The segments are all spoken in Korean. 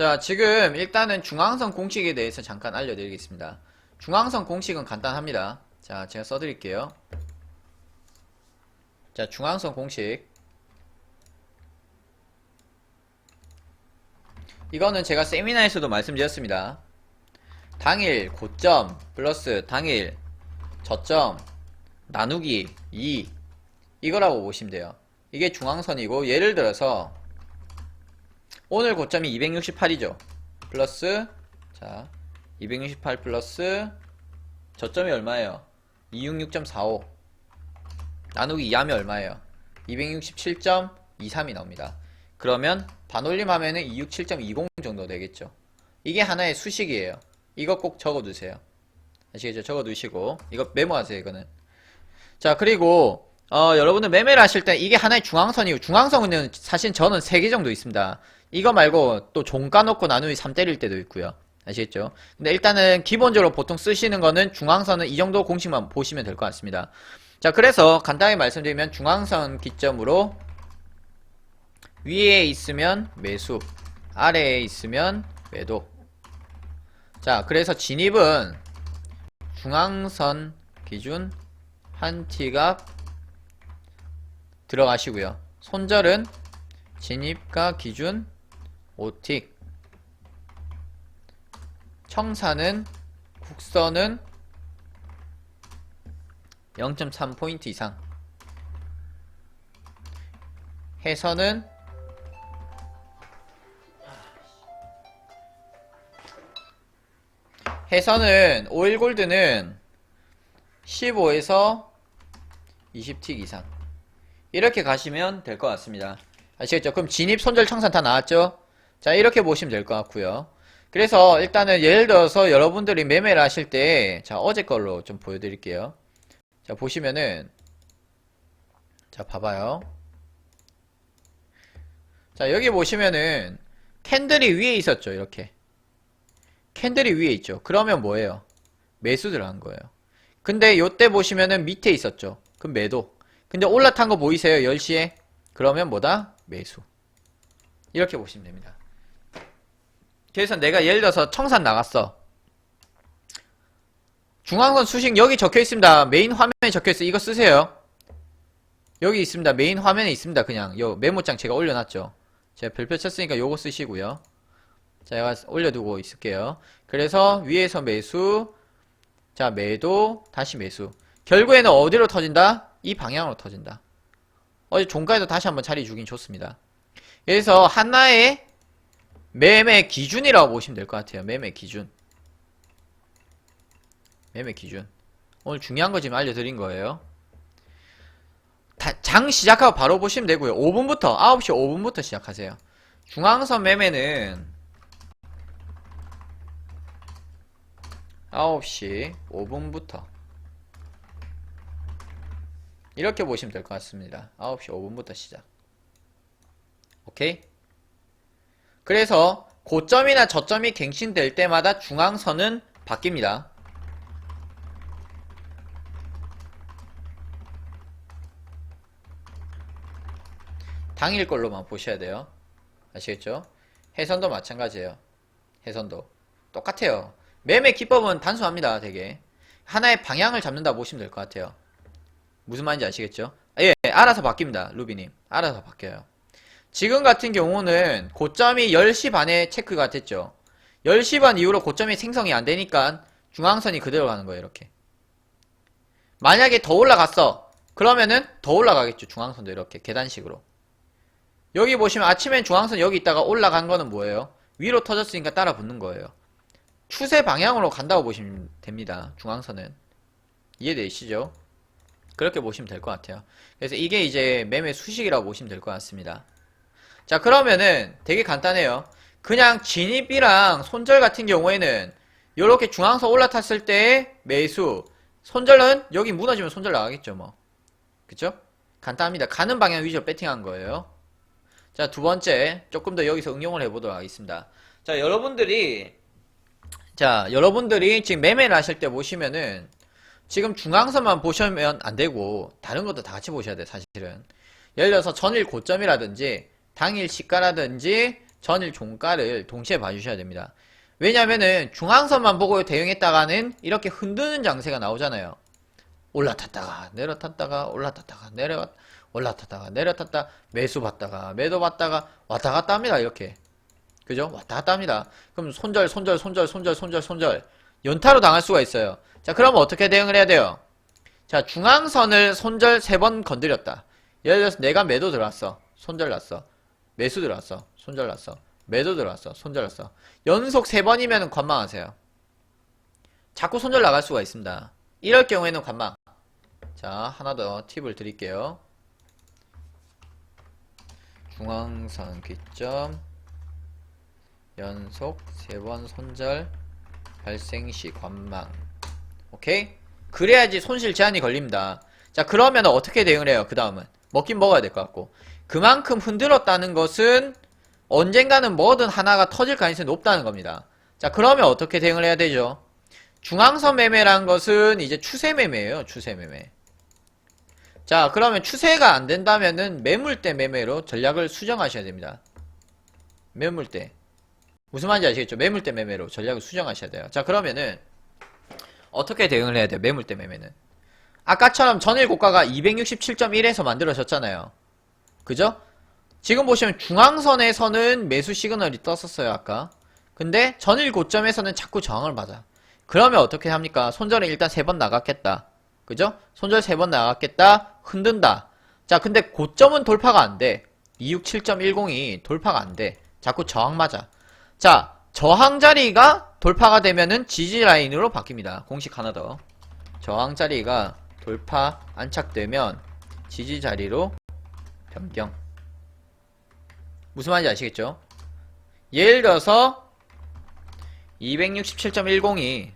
자, 지금 일단은 중앙선 공식에 대해서 잠깐 알려드리겠습니다. 중앙선 공식은 간단합니다. 자, 제가 써드릴게요. 자, 중앙선 공식. 이거는 제가 세미나에서도 말씀드렸습니다. 당일 고점 플러스 당일 저점 나누기 2 이거라고 보시면 돼요. 이게 중앙선이고 예를 들어서 오늘 고점이 268이죠. 플러스 자, 268 플러스 저점이 얼마예요? 266.45 나누기 2하면 얼마예요? 267.23이 나옵니다. 그러면 반올림 하면은 267.20 정도 되겠죠. 이게 하나의 수식이에요. 이거 꼭 적어두세요. 아시겠죠? 적어두시고 이거 메모하세요. 이거는. 자 그리고 어, 여러분들 매매를 하실 때 이게 하나의 중앙선이고 중앙선은 사실 저는 3개 정도 있습니다. 이거 말고 또 종가 놓고 나누기 3 때릴 때도 있고요. 아시겠죠? 근데 일단은 기본적으로 보통 쓰시는 거는 중앙선은 이 정도 공식만 보시면 될 것 같습니다. 자 그래서 간단히 말씀드리면 중앙선 기점으로 위에 있으면 매수 아래에 있으면 매도 자 그래서 진입은 중앙선 기준 한 티값 들어가시고요 손절은 진입가 기준 5틱 청사는 국선은 0.3포인트 이상 해선은 해선은 오일 골드는 15에서 20틱 이상 이렇게 가시면 될 것 같습니다. 아시겠죠? 그럼 진입, 손절, 청산 다 나왔죠? 자 이렇게 보시면 될 것 같고요. 그래서 일단은 예를 들어서 여러분들이 매매를 하실 때 자 어제 걸로 좀 보여드릴게요. 자 보시면은 자 봐봐요. 자 여기 보시면은 캔들이 위에 있었죠 이렇게 캔들이 위에 있죠. 그러면 뭐예요? 매수 들어간 거예요. 근데 요때 보시면은 밑에 있었죠. 그럼 매도. 근데 올라탄 거 보이세요? 10시에? 그러면 뭐다? 매수. 이렇게 보시면 됩니다. 그래서 내가 예를 들어서 청산 나갔어. 중앙선 수식 여기 적혀 있습니다. 메인 화면에 적혀 있어. 이거 쓰세요. 여기 있습니다. 메인 화면에 있습니다. 그냥 요 메모장 제가 올려놨죠. 제가 별표 쳤으니까 요거 쓰시고요. 자, 제가 올려두고 있을게요. 그래서 위에서 매수, 자, 매도, 다시 매수. 결국에는 어디로 터진다? 이 방향으로 터진다. 어제 종가에도 다시 한번 자리 주긴 좋습니다. 그래서 하나의 매매 기준이라고 보시면 될 것 같아요. 매매 기준. 매매 기준. 오늘 중요한 거 지금 알려드린 거예요. 다- 장 시작하고 바로 보시면 되고요. 5분부터, 9시 5분부터 시작하세요. 중앙선 매매는 9시 5분부터 이렇게 보시면 될 것 같습니다. 9시 5분부터 시작. 오케이? 그래서 고점이나 저점이 갱신될 때마다 중앙선은 바뀝니다. 당일 걸로만 보셔야 돼요. 아시겠죠? 해선도 마찬가지예요. 해선도 똑같아요. 매매 기법은 단순합니다. 되게 하나의 방향을 잡는다 보시면 될 것 같아요. 무슨 말인지 아시겠죠? 예, 알아서 바뀝니다. 루비님. 알아서 바뀌어요. 지금 같은 경우는 고점이 10시 반에 체크가 됐죠. 10시 반 이후로 고점이 생성이 안 되니까 중앙선이 그대로 가는 거예요. 이렇게. 만약에 더 올라갔어. 그러면은 더 올라가겠죠. 중앙선도 이렇게 계단식으로. 여기 보시면 아침엔 중앙선 여기 있다가 올라간 거는 뭐예요? 위로 터졌으니까 따라 붙는 거예요. 추세 방향으로 간다고 보시면 됩니다. 중앙선은. 이해되시죠? 그렇게 보시면 될 것 같아요. 그래서 이게 이제 매매 수식이라고 보시면 될 것 같습니다. 자, 그러면은 되게 간단해요. 그냥 진입이랑 손절 같은 경우에는 이렇게 중앙선 올라탔을 때 매수, 손절은 여기 무너지면 손절 나가겠죠, 뭐. 그쵸? 간단합니다. 가는 방향 위주로 배팅한 거예요. 자, 두 번째, 조금 더 여기서 응용을 해보도록 하겠습니다. 자, 여러분들이, 자, 여러분들이 지금 매매를 하실 때 보시면은, 지금 중앙선만 보시면 안 되고, 다른 것도 다 같이 보셔야 돼요, 사실은. 예를 들어서 전일 고점이라든지, 당일 시가라든지, 전일 종가를 동시에 봐주셔야 됩니다. 왜냐면은 중앙선만 보고 대응했다가는 이렇게 흔드는 장세가 나오잖아요. 올라탔다가 내려탔다가 올라탔다가 내려 올라탔다가 내려탔다 매수 받다가 매도 받다가 왔다 갔다 합니다 이렇게. 그죠? 왔다 갔다 합니다. 그럼 손절 손절 손절 손절 손절 손절. 연타로 당할 수가 있어요. 자 그러면 어떻게 대응을 해야 돼요? 자 중앙선을 손절 세번 건드렸다. 예를 들어서 내가 매도 들어왔어. 손절 났어 매수 들어왔어. 손절 났어. 매도 들어왔어. 손절 났어. 연속 세 번이면 관망하세요. 자꾸 손절 나갈 수가 있습니다. 이럴 경우에는 관망. 자 하나 더 팁을 드릴게요. 중앙선 기점. 연속 세번 손절 발생 시 관망. 오케이? 그래야지 손실 제한이 걸립니다. 자 그러면 어떻게 대응을 해요? 그 다음은? 먹긴 먹어야 될 것 같고 그만큼 흔들었다는 것은 언젠가는 뭐든 하나가 터질 가능성이 높다는 겁니다 자 그러면 어떻게 대응을 해야 되죠 중앙선 매매란 것은 이제 추세 매매예요 추세 매매 자 그러면 추세가 안 된다면은 매물대 매매로 전략을 수정하셔야 됩니다 매물대 무슨 말인지 아시겠죠? 매물대 매매로 전략을 수정하셔야 돼요. 자, 그러면은 어떻게 대응을 해야 돼요? 매물대 매매는. 아까처럼 전일 고가가 267.1에서 만들어졌잖아요. 그죠? 지금 보시면 중앙선에서는 매수 시그널이 떴었어요, 아까. 근데 전일 고점에서는 자꾸 저항을 맞아. 그러면 어떻게 합니까? 손절은 일단 세 번 나갔겠다. 그죠? 손절 세 번 나갔겠다. 흔든다. 자, 근데 고점은 돌파가 안 돼. 267.10이 돌파가 안 돼. 자꾸 저항 맞아. 자, 저항 자리가 돌파가 되면은 지지 라인으로 바뀝니다. 공식 하나 더. 저항 자리가 돌파 안착되면 지지 자리로 변경. 무슨 말인지 아시겠죠? 예를 들어서 267.10이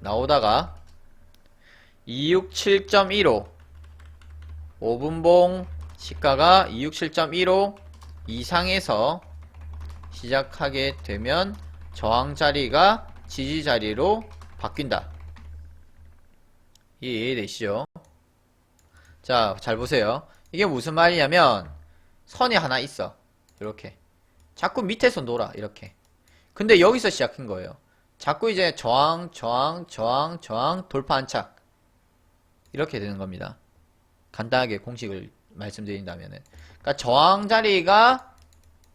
나오다가 267.15 5분봉 시가가 267.15 이상에서 시작하게 되면 저항 자리가 지지 자리로 바뀐다. 이해되시죠? 자, 잘 보세요. 이게 무슨 말이냐면 선이 하나 있어. 이렇게. 자꾸 밑에서 놀아. 이렇게. 근데 여기서 시작한 거예요. 자꾸 이제 저항, 저항, 저항, 저항, 돌파 안착. 이렇게 되는 겁니다. 간단하게 공식을 말씀드린다면은. 그러니까 저항 자리가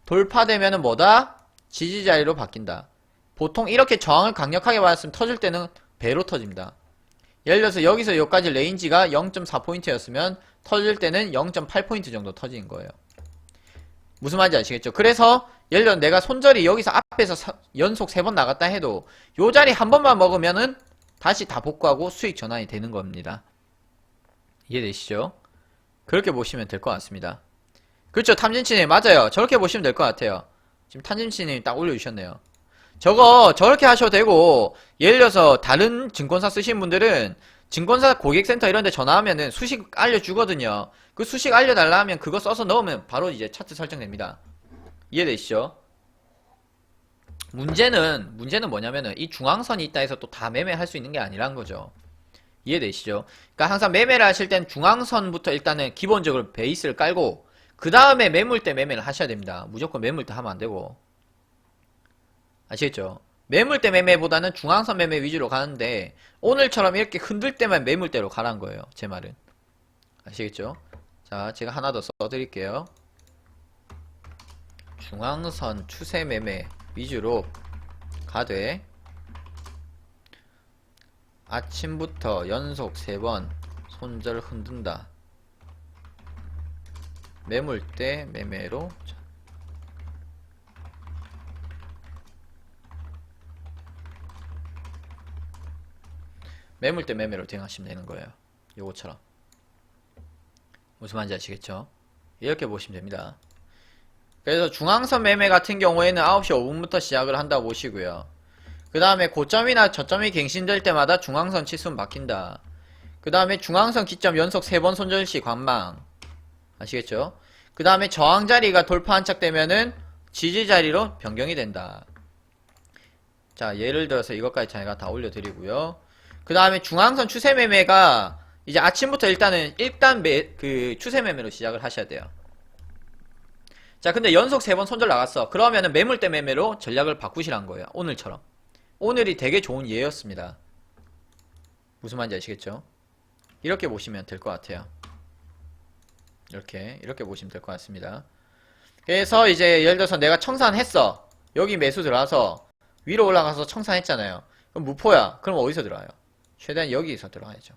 돌파되면은 뭐다? 지지 자리로 바뀐다. 보통 이렇게 저항을 강력하게 받았으면 터질 때는 배로 터집니다. 예를 들어서 여기서 여기까지 레인지가 0.4포인트였으면 터질 때는 0.8포인트 정도 터지는 거예요. 무슨 말인지 아시겠죠? 그래서 예를 들어 내가 손절이 여기서 앞에서 사- 연속 3번 나갔다 해도 요 자리 한 번만 먹으면은 다시 다 복구하고 수익 전환이 되는 겁니다. 이해되시죠? 그렇게 보시면 될 것 같습니다. 그렇죠. 탐진치님 맞아요. 저렇게 보시면 될 것 같아요. 지금 탐진치님 딱 올려주셨네요. 저거 저렇게 하셔도 되고 예를 들어서 다른 증권사 쓰신 분들은 증권사 고객센터 이런 데 전화하면은 수식 알려주거든요. 그 수식 알려달라 하면 그거 써서 넣으면 바로 이제 차트 설정됩니다. 이해되시죠? 문제는 문제는 뭐냐면은 이 중앙선이 있다 해서 또 다 매매할 수 있는 게 아니란 거죠. 이해되시죠? 그러니까 항상 매매를 하실 땐 중앙선부터 일단은 기본적으로 베이스를 깔고 그 다음에 매물대 매매를 하셔야 됩니다. 무조건 매물대 하면 안 되고 아시겠죠? 매물대 매매보다는 중앙선 매매 위주로 가는데 오늘처럼 이렇게 흔들 때만 매물대로 가란 거예요. 제 말은 아시겠죠? 자, 제가 하나 더 써드릴게요. 중앙선 추세 매매 위주로 가되 아침부터 연속 3번 손절 흔든다. 매물대 매매로 자, 매물대 매매로 대응하시면 되는 거예요. 요거처럼. 무슨 말인지 아시겠죠? 이렇게 보시면 됩니다. 그래서 중앙선 매매 같은 경우에는 9시 5분부터 시작을 한다고 보시고요. 그 다음에 고점이나 저점이 갱신될 때마다 중앙선 치수는 바뀐다. 그 다음에 중앙선 기점 연속 3번 손절시 관망. 아시겠죠? 그 다음에 저항 자리가 돌파 안착되면은 지지 자리로 변경이 된다. 자, 예를 들어서 이것까지 제가 다 올려드리고요. 그 다음에 중앙선 추세 매매가 이제 아침부터 일단은 일단 매, 그 추세 매매로 시작을 하셔야 돼요. 자, 근데 연속 세 번 손절 나갔어. 그러면은 매물대 매매로 전략을 바꾸시란 거예요. 오늘처럼. 오늘이 되게 좋은 예였습니다. 무슨 말인지 아시겠죠? 이렇게 보시면 될 것 같아요. 이렇게, 이렇게 보시면 될 것 같습니다. 그래서 이제 예를 들어서 내가 청산했어. 여기 매수 들어와서 위로 올라가서 청산했잖아요. 그럼 무포야. 그럼 어디서 들어와요? 최대한 여기서 들어가야죠.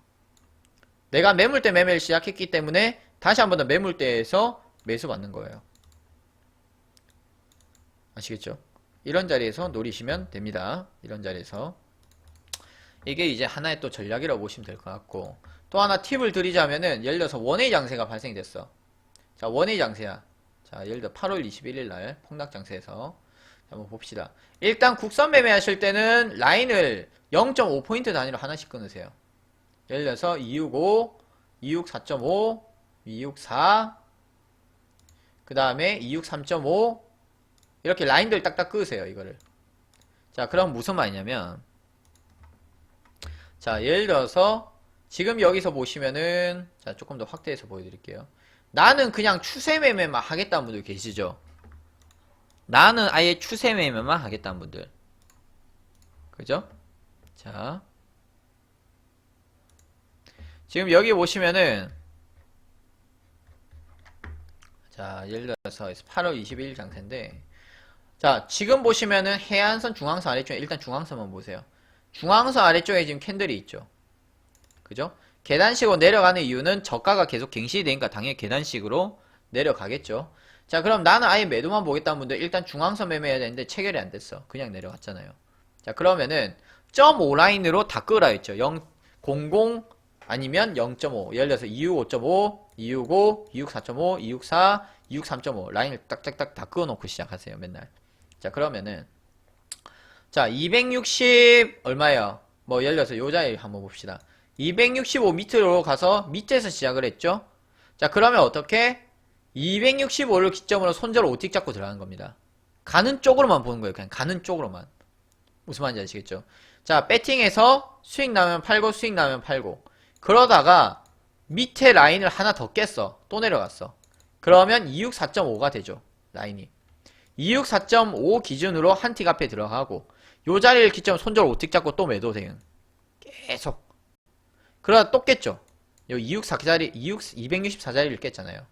내가 매물대 매매를 시작했기 때문에 다시 한 번 더 매물대에서 매수 받는 거예요. 아시겠죠? 이런 자리에서 노리시면 됩니다. 이런 자리에서. 이게 이제 하나의 또 전략이라고 보시면 될 것 같고 또 하나 팁을 드리자면은 예를 들어서 원웨이 장세가 발생이 됐어. 자, 원웨이 장세야. 자, 예를 들어 8월 21일 날 폭락 장세에서 자, 한번 봅시다. 일단 국선 매매하실 때는 라인을 0.5포인트 단위로 하나씩 끊으세요. 예를 들어서 265, 264.5, 264, 그 다음에 263.5 이렇게 라인들 딱딱 그으세요 이거를 자 그럼 무슨 말이냐면 자 예를 들어서 지금 여기서 보시면은 자 조금 더 확대해서 보여드릴게요 나는 그냥 추세 매매만 하겠다는 분들 계시죠 나는 아예 추세 매매만 하겠다는 분들. 그죠? 자. 지금 여기 보시면은 자 예를 들어서 8월 22일 장세인데 자 지금 보시면은 해안선 중앙선 아래쪽에 일단 중앙선만 보세요. 중앙선 아래쪽에 지금 캔들이 있죠. 그죠? 계단식으로 내려가는 이유는 저가가 계속 갱신이 되니까 당연히 계단식으로 내려가겠죠 자 그럼 나는 아예 매도만 보겠다는 분들 일단 중앙선 매매해야 되는데 체결이 안 됐어. 그냥 내려갔잖아요. 자 그러면은 0.5 라인으로 다 끄라 했죠. 0, 00 아니면 0.5 예를 들어서 265.5 265 264.5 264 263.5 라인을 딱딱딱 다 그어놓고 시작하세요 맨날. 자 그러면은 자 260 얼마예요? 뭐 예를 들어서 요 자리 한번 봅시다. 265 밑으로 가서 밑에서 시작을 했죠? 자 그러면 어떻게 265를 기점으로 손절 오틱 잡고 들어가는 겁니다. 가는 쪽으로만 보는 거예요 그냥. 가는 쪽으로만. 무슨 말인지 아시겠죠? 자 배팅해서 수익 나면 팔고 수익 나면 팔고. 그러다가 밑에 라인을 하나 더 깼어. 또 내려갔어. 그러면 264.5가 되죠 라인이. 264.5 기준으로 한틱 앞에 들어가고 요 자리를 기점 손절 오틱 잡고 또 매도 대응. 계속. 그러다 또 깼죠. 요 264 자리 2 264 자리를 깼잖아요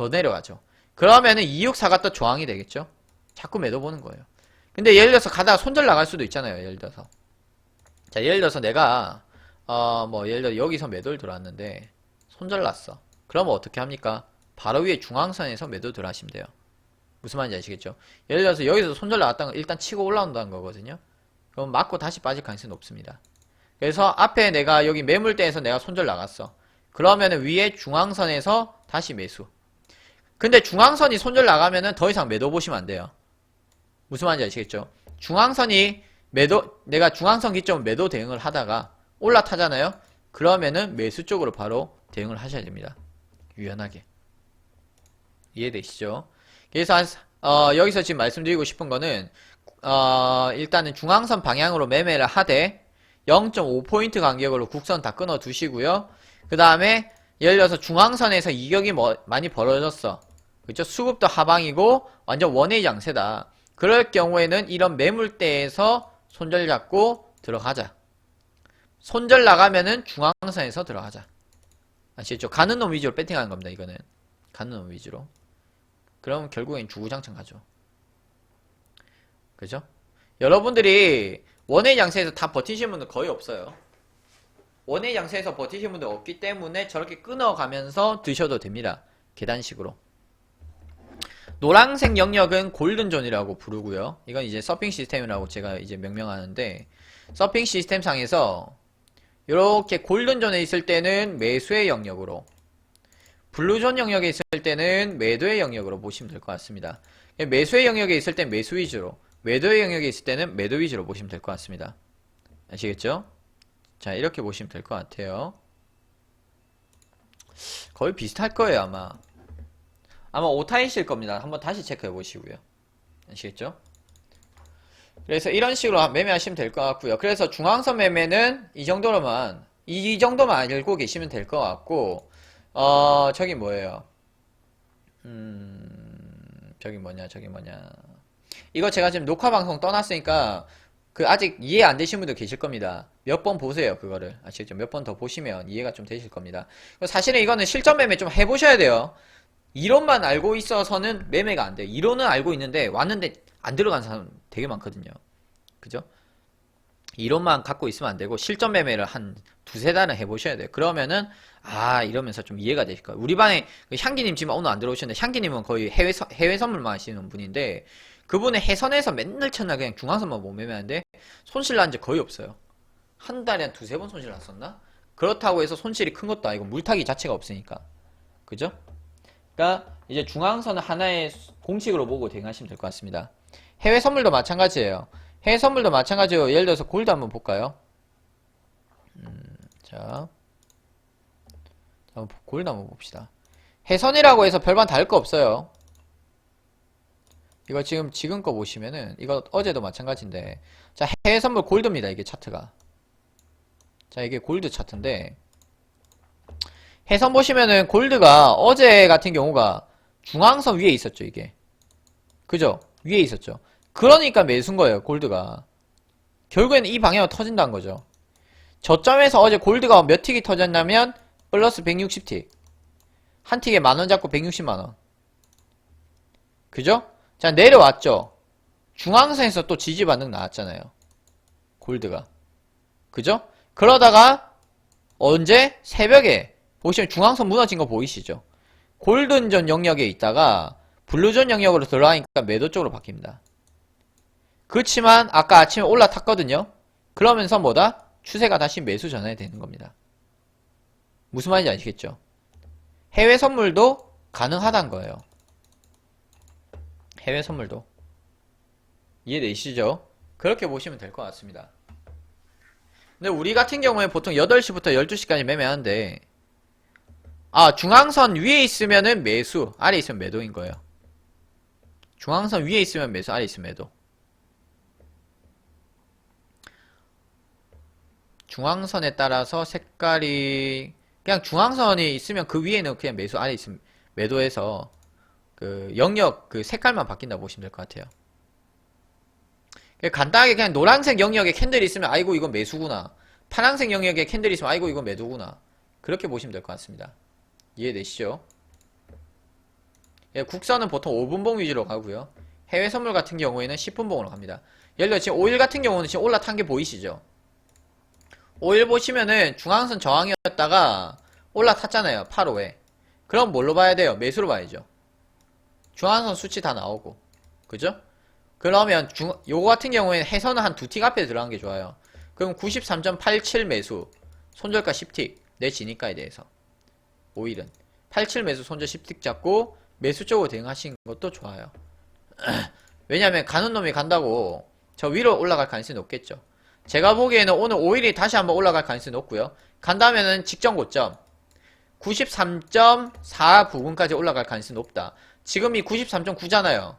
더 내려가죠 그러면은 264가 또 저항이 되겠죠 자꾸 매도 보는 거예요 근데 예를 들어서 가다가 손절 나갈 수도 있잖아요 예를 들어서 자 예를 들어서 내가 어 뭐 예를 들어 여기서 매도를 들어왔는데 손절 났어 그러면 어떻게 합니까 바로 위에 중앙선에서 매도 들어가시면 돼요 무슨 말인지 아시겠죠? 예를 들어서 여기서 손절 나왔다는 건 일단 치고 올라온다는 거거든요. 그럼 맞고 다시 빠질 가능성이 높습니다. 그래서 앞에 내가 여기 매물대에서 내가 손절 나갔어. 그러면은 위에 중앙선에서 다시 매수. 근데 중앙선이 손절 나가면은 더 이상 매도 보시면 안 돼요. 무슨 말인지 아시겠죠? 중앙선이 매도, 내가 중앙선 기점 매도 대응을 하다가 올라타잖아요? 그러면은 매수 쪽으로 바로 대응을 하셔야 됩니다. 유연하게. 이해되시죠? 그래서 한, 어, 여기서 지금 말씀드리고 싶은 거는 어, 일단은 중앙선 방향으로 매매를 하되 0.5포인트 간격으로 국선 다 끊어 두시고요. 그 다음에 예를 들어서 중앙선에서 이격이 뭐, 많이 벌어졌어. 그죠? 수급도 하방이고 완전 원의 장세다. 그럴 경우에는 이런 매물대에서 손절 잡고 들어가자. 손절 나가면은 중앙선에서 들어가자. 아시겠죠? 가는 놈 위주로 배팅하는 겁니다. 이거는 가는 놈 위주로. 그럼 결국엔 주구장창 가죠. 그죠? 여러분들이 원의 양세에서 다 버티신 분들 거의 없어요. 원의 양세에서 버티신 분들 없기 때문에 저렇게 끊어가면서 드셔도 됩니다. 계단식으로. 노란색 영역은 골든존이라고 부르고요. 이건 이제 서핑 시스템이라고 제가 이제 명명하는데 서핑 시스템 상에서 이렇게 골든존에 있을 때는 매수의 영역으로 블루존 영역에 있을 때는 매도의 영역으로 보시면 될 것 같습니다. 매수의 영역에 있을 땐 매수 위주로, 매도의 영역에 있을 때는 매도 위주로 보시면 될 것 같습니다. 아시겠죠? 자, 이렇게 보시면 될 것 같아요. 거의 비슷할 거예요, 아마. 아마 오타이실 겁니다. 한번 다시 체크해 보시고요. 아시겠죠? 그래서 이런 식으로 매매하시면 될 것 같고요. 그래서 중앙선 매매는 이 정도로만, 이 정도만 알고 계시면 될 것 같고, 어, 저기 뭐예요? 음, 저기 뭐냐, 저기 뭐냐. 이거 제가 지금 녹화 방송 떠났으니까 그 아직 이해 안 되신 분들 계실 겁니다. 몇 번 보세요, 그거를. 아시겠죠? 몇 번 더 보시면 이해가 좀 되실 겁니다. 사실은 이거는 실전 매매 좀 해보셔야 돼요. 이론만 알고 있어서는 매매가 안 돼요. 이론은 알고 있는데 왔는데 안 들어간 사람 되게 많거든요. 그죠? 이론만 갖고 있으면 안 되고 실전 매매를 한 두세 달은 해보셔야 돼요. 그러면은 아 이러면서 좀 이해가 되실 거예요. 우리 반에 그 향기님 지금 오늘 안 들어오셨는데 향기님은 거의 해외 서- 해외 선물만 하시는 분인데 그분은 해선에서 맨날 첫날 그냥 중앙선만 못 매매하는데 손실 난적 거의 없어요. 한 달에 한 두세 번 손실 났었나? 그렇다고 해서 손실이 큰 것도 아니고 물타기 자체가 없으니까. 그죠? 그러니까 이제 중앙선은 하나의 공식으로 보고 대응하시면 될 것 같습니다. 해외 선물도 마찬가지예요. 해외 선물도 마찬가지예요. 예를 들어서 골드 한번 볼까요? 음, 자, 골드 한번 봅시다. 해선이라고 해서 별반 다를 거 없어요. 이거 지금 지금 거 보시면은 이거 어제도 마찬가지인데 자 해외 선물 골드입니다 이게 차트가 자 이게 골드 차트인데 해선 보시면은 골드가 어제 같은 경우가 중앙선 위에 있었죠 이게. 그죠? 위에 있었죠. 그러니까 매수인 거예요 골드가. 결국에는 이 방향으로 터진다는 거죠. 저점에서 어제 골드가 몇 틱이 터졌냐면 플러스 160틱. 한 틱에 만원 잡고 160만원. 그죠? 자 내려왔죠. 중앙선에서 또 지지 반응 나왔잖아요. 골드가. 그죠? 그러다가 언제? 새벽에 보시면 중앙선 무너진 거 보이시죠? 골든존 영역에 있다가 블루존 영역으로 들어가니까 매도 쪽으로 바뀝니다. 그렇지만 아까 아침에 올라탔거든요. 그러면서 뭐다? 추세가 다시 매수 전환이 되는 겁니다. 무슨 말인지 아시겠죠? 해외 선물도 가능하단 거예요. 해외 선물도. 이해되시죠? 그렇게 보시면 될 것 같습니다. 근데 우리 같은 경우에 보통 8시부터 12시까지 매매하는데 아 중앙선 위에 있으면은 매수 아래 있으면 매도인 거예요. 중앙선 위에 있으면 매수 아래 있으면 매도. 중앙선에 따라서 색깔이 그냥 중앙선이 있으면 그 위에는 그냥 매수 아래 있으면 매도해서 그 영역 그 색깔만 바뀐다 보시면 될 것 같아요. 간단하게 그냥 노란색 영역에 캔들이 있으면 아이고 이건 매수구나. 파란색 영역에 캔들이 있으면 아이고 이건 매도구나. 그렇게 보시면 될 것 같습니다 이해되시죠? 예, 국선은 보통 5분봉 위주로 가고요 해외 선물 같은 경우에는 10분봉으로 갑니다 예를 들어 지금 오일 같은 경우는 지금 올라탄 게 보이시죠? 오일 보시면은 중앙선 저항이었다가 올라탔잖아요 8호에 그럼 뭘로 봐야 돼요? 매수로 봐야죠 중앙선 수치 다 나오고 그죠? 그러면 중, 요거 같은 경우에는 해선은 한 두 틱 앞에 들어간 게 좋아요. 그럼 93.87 매수, 손절가 10틱, 내 진입가에 대해서. 오일은. 87 매수, 손절 10틱 잡고, 매수 쪽으로 대응하시는 것도 좋아요. 왜냐면 가는 놈이 간다고, 저 위로 올라갈 가능성이 높겠죠. 제가 보기에는 오늘 오일이 다시 한번 올라갈 가능성이 높고요. 간다면은 직전 고점, 93.49분까지 올라갈 가능성이 높다. 지금이 93.9잖아요.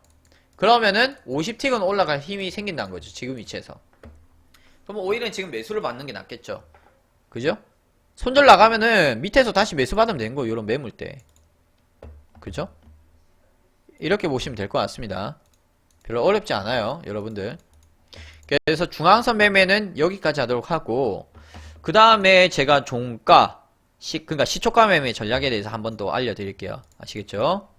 그러면은 50틱은 올라갈 힘이 생긴다는 거죠. 지금 위치에서. 그럼 오일은 지금 매수를 받는 게 낫겠죠. 그죠? 손절 나가면은 밑에서 다시 매수 받으면 되는 거예요. 이런 매물 때. 그죠? 이렇게 보시면 될 것 같습니다. 별로 어렵지 않아요. 여러분들. 그래서 중앙선 매매는 여기까지 하도록 하고 그 다음에 제가 종가 시, 그러니까 시초가 매매 전략에 대해서 한 번 더 알려드릴게요. 아시겠죠?